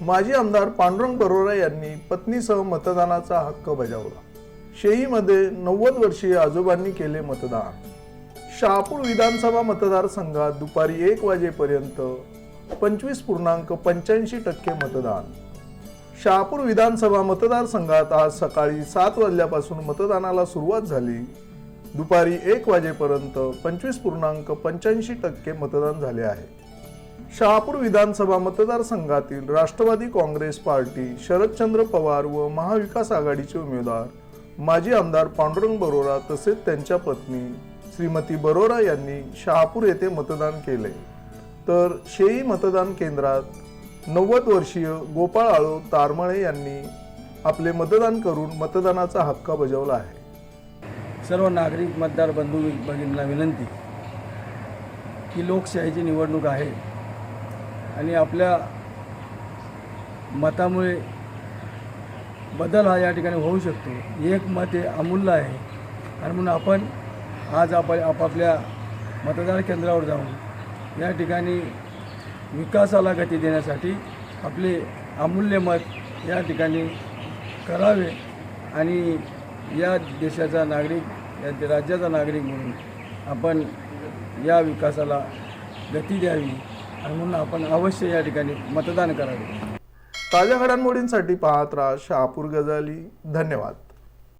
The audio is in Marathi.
माजी आमदार पांडुरंग बरोरा यांनी पत्नीसह मतदानाचा हक्क बजावला. शेईमध्ये नव्वद वर्षीय आजोबांनी केले मतदान. शहापूर विधानसभा मतदारसंघात दुपारी एक वाजेपर्यंत पंचवीस पूर्णांक पंच्याऐंशी टक्के मतदान. शहापूर विधानसभा मतदारसंघात आज सकाळी सात वाजल्यापासून मतदानाला सुरुवात झाली. दुपारी एक वाजेपर्यंत पंचवीस पूर्णांक पंच्याऐंशी टक्के मतदान झाले आहे. शहापूर विधानसभा मतदारसंघातील राष्ट्रवादी काँग्रेस पार्टी शरदचंद्र पवार व महाविकास आघाडीचे उमेदवार माजी आमदार पांडुरंग बरोरा तसेच त्यांच्या पत्नी श्रीमती बरोरा यांनी शहापूर येथे मतदान केले. तर शेई मतदान केंद्रात नव्वद वर्षीय गोपाळ आळो तारमळे यांनी आपले मतदान करून मतदानाचा हक्क बजावला आहे. सर्व नागरिक मतदार बंधू भगिनींना विनंती की लोकशाहीची निवडणूक आहे. आणि आपल्या मतामुळे बदल हा या ठिकाणी होऊ शकतो. एक मत हे अमूल्य आहे. आणि म्हणून आपण आज आप आपापल्या मतदार केंद्रावर जाऊन या ठिकाणी विकासाला गती देण्यासाठी आपले अमूल्य मत या ठिकाणी करावे आणि या देशाचा नागरिक या राज्याचा नागरिक म्हणून आपण या विकासाला गती द्यावी. आणि म्हणून आपण अवश्य या ठिकाणी मतदान करावे. ताज्या घडामोडींसाठी पाहत राहा शहापूर गजाली. धन्यवाद.